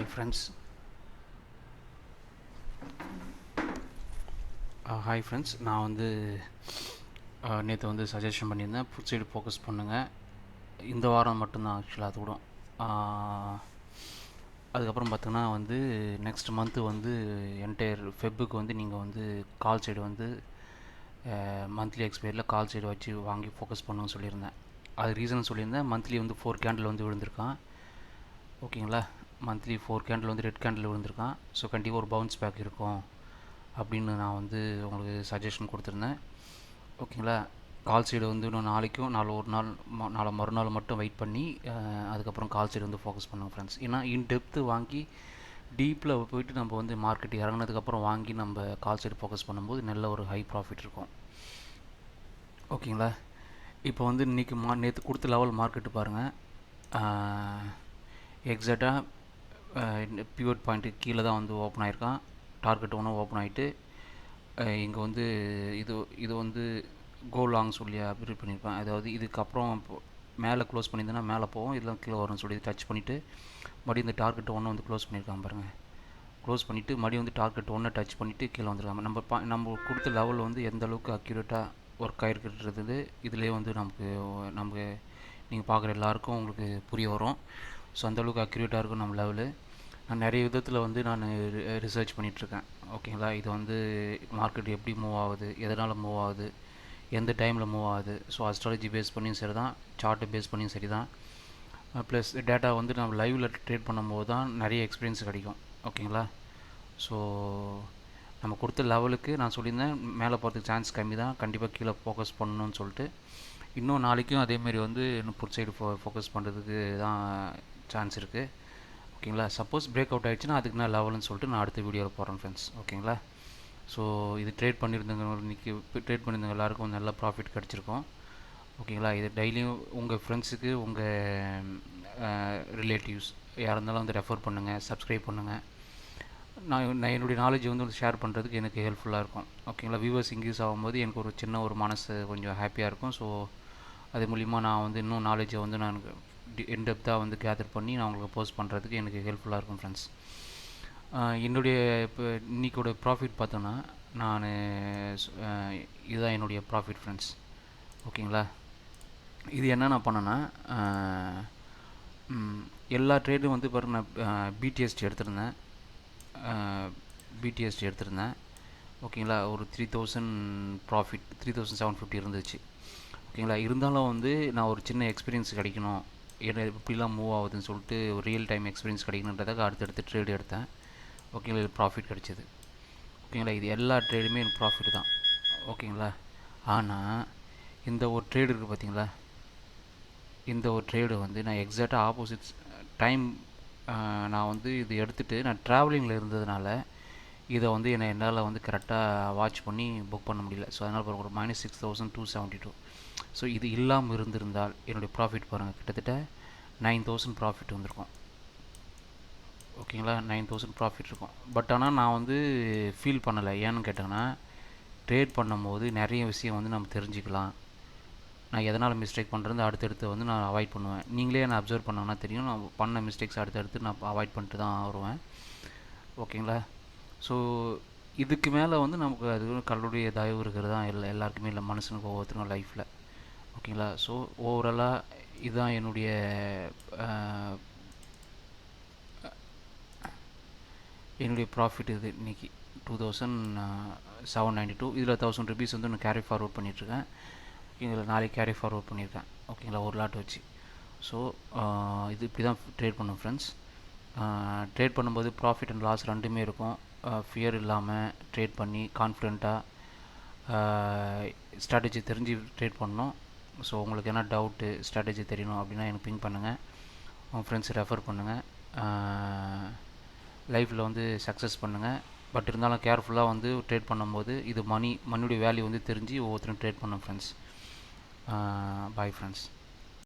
Hi friends hi friends நான் வந்து uh, நேற்று வந்து சஜஷன் பண்ணியிருந்தேன். ஃபுட் சைடு ஃபோக்கஸ் பண்ணுங்கள் இந்த வாரம் மட்டும்தான் ஆக்சுவலாக அது கூட. Uh, அதுக்கப்புறம் பார்த்தோன்னா வந்து நெக்ஸ்ட் மந்த்து வந்து என்டையர் ஃபெப்புக்கு வந்து நீங்கள் வந்து கால் சைடு வந்து மந்த்லி எக்ஸ்பைரியில் கால் சைடு வச்சு வாங்கி ஃபோக்கஸ் பண்ணுன்னு சொல்லியிருந்தேன். அது ரீசன் சொல்லியிருந்தேன். மந்த்லி வந்து ஃபோர் கேண்டில் வந்து விழுந்திருக்கான். ஓகேங்களா மந்த்லி ஃபோர் கேண்டில் வந்து ரெட் கேண்டில் விழுந்திருக்கான். ஸோ கண்டிப்பாக ஒரு பவுன்ஸ் பேக் இருக்கும் அப்படின்னு நான் வந்து உங்களுக்கு சஜஷன் கொடுத்துருந்தேன். ஓகேங்களா? கால் சைடு வந்து இன்னும் நாளைக்கும் நாலு ஒரு நாள் நாலு நாளை மறுநாள் மட்டும் வெயிட் பண்ணி அதுக்கப்புறம் கால் சைடு வந்து ஃபோக்கஸ் பண்ணுங்க ஃப்ரெண்ட்ஸ் ஏன்னா இன் டெப்த்து வாங்கி டீப்பில் போயிட்டு நம்ம வந்து மார்க்கெட் இறங்குனதுக்கப்புறம் வாங்கி நம்ம கால் சைடு ஃபோக்கஸ் பண்ணும்போது நல்ல ஒரு ஹை ப்ராஃபிட் இருக்கும். ஓகேங்களா? இப்போ வந்து இன்றைக்கி மா நேற்று கொடுத்த லெவல் மார்க்கெட்டு பாருங்கள் எக்ஸாக்டாக பியூர் பாயிண்ட்டுக்கு கீழே தான் வந்து ஓப்பன் ஆயிருக்கான். டார்கெட் ஒன்று ஓப்பன் ஆகிட்டு இங்கே வந்து இது இது வந்து கோ லாங் சொல்லி அப்ரீட் பண்ணியிருப்பேன். அதாவது இதுக்கப்புறம் இப்போ மேலே க்ளோஸ் பண்ணியிருந்தேன்னா மேலே போவோம் இதெல்லாம் கீழே வரும்னு சொல்லி டச் பண்ணிவிட்டு மறுபடியும் இந்த டார்கெட் ஒன்று வந்து க்ளோஸ் பண்ணியிருக்காங்க பாருங்கள் க்ளோஸ் பண்ணிவிட்டு மறுபடியும் வந்து டார்கெட் ஒன்றை டச் பண்ணிவிட்டு கீழே வந்துருக்காங்க நம்ம பா நம்ம கொடுத்த லெவல் வந்து எந்த அளவுக்கு அக்யூரேட்டாக ஒர்க் ஆகிருக்கிறது இதுலேயே வந்து நமக்கு நமக்கு நீங்கள் பார்க்குற எல்லாருக்கும் உங்களுக்கு புரிய வரும். ஸோ அந்தளவுக்கு அக்யூரேட்டாக இருக்கும் நம்ம லெவலு நான் நிறைய விதத்தில் வந்து நான் ரிசர்ச் பண்ணிகிட்ருக்கேன் ஓகேங்களா இது வந்து மார்க்கெட் எப்படி மூவ் ஆகுது? எதனால் மூவ் ஆகுது? எந்த டைமில் மூவ் ஆகுது? ஸோ அஸ்ட்ராலஜி பேஸ் பண்ணியும் சரி தான் சார்ட்டை பேஸ் பண்ணியும் சரி தான் ப்ளஸ் டேட்டா வந்து நம்ம லைவில் ட்ரேட் பண்ணும்போது தான் நிறைய எக்ஸ்பீரியன்ஸ் கிடைக்கும். ஓகேங்களா ஸோ நம்ம கொடுத்த லெவலுக்கு நான் சொல்லியிருந்தேன். மேலே போகிறதுக்கு சான்ஸ் கம்மி தான். கண்டிப்பாக கீழே ஃபோக்கஸ் பண்ணணும்னு சொல்லிட்டு. இன்னும் நாளைக்கும் அதேமாரி வந்து இன்னும் புட் சைடு ஃபோ ஃபோக்கஸ் பண்ணுறதுக்கு தான் சான்ஸ் இருக்குது ஓகேங்களா? சப்போஸ் பிரேக் அவுட் ஆகிடுச்சுன்னா அதுக்கு நான் லெவல்னு சொல்லிட்டு நான் அடுத்த வீடியோவில் போகிறேன் ஃப்ரெண்ட்ஸ் ஓகேங்களா? ஸோ இது ட்ரேட் பண்ணியிருந்தவங்க இன்றைக்கி ட்ரேட் பண்ணியிருந்தவங்க எல்லாருக்கும் நல்ல ப்ராஃபிட் கிடச்சிருக்கும். ஓகேங்களா? இது டெய்லியும் உங்கள் ஃப்ரெண்ட்ஸுக்கு உங்கள் ரிலேட்டிவ்ஸ் யாராக இருந்தாலும் வந்து ரெஃபர் பண்ணுங்கள் சப்ஸ்கிரைப் பண்ணுங்கள் நான் நான் என்னுடைய நாலேஜ் வந்து ஷேர் பண்ணுறதுக்கு எனக்கு ஹெல்ப்ஃபுல்லாக இருக்கும். ஓகேங்களா? வியூவர்ஸ் இன்க்ரீஸ் ஆகும்போது எனக்கு ஒரு சின்ன ஒரு மனசு கொஞ்சம் ஹாப்பியாக இருக்கும். ஸோ அது மூலிமா நான் வந்து இன்னும் நாலேஜை வந்து நான் இன்டெப்த்தாக வந்து கேதர் பண்ணி நான் உங்களுக்கு போஸ்ட் பண்ணுறதுக்கு எனக்கு ஹெல்ப்ஃபுல்லாக இருக்கும் ஃப்ரெண்ட்ஸ் என்னுடைய இப்போ இன்றைக்கோட ப்ராஃபிட் பார்த்தோன்னா நான் இதுதான் என்னுடைய ப்ராஃபிட் ஃப்ரெண்ட்ஸ் ஓகேங்களா? இது என்ன நான் பண்ணேன்னா எல்லா ட்ரேடும் வந்து பாருங்க நான் பிடிஎஸ்டி எடுத்திருந்தேன். பிடிஎஸ்டி எடுத்திருந்தேன். ஓகேங்களா? ஒரு three thousand profit three thousand seven fifty இருந்துச்சு. ஓகேங்களா? இருந்தாலும் வந்து நான் ஒரு சின்ன எக்ஸ்பீரியன்ஸ் கிடைக்கணும். என்ன இப்படிலாம் மூவ் ஆகுதுன்னு சொல்லிட்டு ஒரு ரியல் டைம் எக்ஸ்பீரியன்ஸ் கிடைக்கணுன்றதுக்காக அடுத்தடுத்து ட்ரேடு எடுத்தேன். ஓகேங்களா இது ப்ராஃபிட் கிடைச்சிது. ஓகேங்களா இது எல்லா ட்ரேடுமே எனக்கு ப்ராஃபிட் தான். ஓகேங்களா ஆனால் இந்த ஒரு ட்ரேடு இருக்குது பார்த்தீங்களா இந்த ஒரு ட்ரேடு வந்து நான் எக்ஸாக்டாக ஆப்போசிட் டைம் நான் வந்து இது எடுத்துகிட்டு நான் ட்ராவலிங்கில் இருந்ததுனால இதை வந்து என்னை என்னால் வந்து கரெக்டாக வாட்ச் பண்ணி புக் பண்ண முடியல. ஸோ அதனால் பாருங்கள் ஒரு minus six thousand two seventy two so இது இல்லாமல் இருந்திருந்தால் என்னுடைய ப்ராஃபிட் பாருங்கள் கிட்டத்தட்ட நைன் தௌசண்ட் ப்ராஃபிட் வந்திருக்கும். ஓகேங்களா? நைன் தௌசண்ட் ப்ராஃபிட் இருக்கும். பட் ஆனால் நான் வந்து ஃபீல் பண்ணலை. ஏன்னு கேட்டிங்கன்னா ட்ரேட் பண்ணும்போது நிறைய விஷயம் வந்து நம்ம தெரிஞ்சுக்கலாம். நான் எதனால் மிஸ்டேக் பண்ணுறது அடுத்தடுத்து வந்து நான் அவாய்ட் பண்ணுவேன். நீங்களே நான் அப்சர்வ் பண்ணாங்கன்னா தெரியும். நான் பண்ண மிஸ்டேக்ஸ் அடுத்தடுத்து நான் அவாய்ட் பண்ணிட்டு தான் வருவேன். ஓகேங்களா? ஸோ இதுக்கு மேலே வந்து நமக்கு அது கடவுளுடைய தயவு இருக்கிறது? தான் எல்லா எல்லாருக்குமே இல்லை. மனுஷனுக்கு ஒவ்வொருத்தரும் லைஃப்பில் ஓகேங்களா ஸோ ஓவராலாக இதுதான் என்னுடைய என்னுடைய ப்ராஃபிட் இது இன்னைக்கு. Two thousand seven ninety two இதில் தௌசண்ட் ருபீஸ் வந்து நான் கேரி ஃபார்வர்ட் பண்ணிகிட்ருக்கேன் ஓகேங்களா நாளைக்கு கேரி ஃபார்வர்ட் பண்ணியிருக்கேன். ஓகேங்களா ஒரு லாட் வச்சு. ஸோ இது இப்படி தான் ட்ரேட் பண்ணும் ஃப்ரெண்ட்ஸ் ட்ரேட் பண்ணும்போது ப்ராஃபிட் அண்ட் லாஸ் ரெண்டுமே இருக்கும். ஃபியர் இல்லாமல் ட்ரேட் பண்ணி கான்ஃபிடெண்ட்டாக ஸ்ட்ராட்டஜி தெரிஞ்சு ட்ரேட் பண்ணணும். ஸோ உங்களுக்கு என்ன டவுட்டு ஸ்ட்ராட்டஜி தெரியணும் அப்படின்னா எனக்கு பிங் பண்ணுங்கள் உங்கள் ஃப்ரெண்ட்ஸ் ரெஃபர் பண்ணுங்கள் லைஃப்பில் வந்து சக்ஸஸ் பண்ணுங்கள் பட் இருந்தாலும் கேர்ஃபுல்லாக வந்து ட்ரேட் பண்ணும்போது இது மணி மணியுடைய வேல்யூ வந்து தெரிஞ்சு ஒவ்வொருத்தரும் ட்ரேட் பண்ணும் ஃப்ரெண்ட்ஸ் பாய் ஃப்ரெண்ட்ஸ்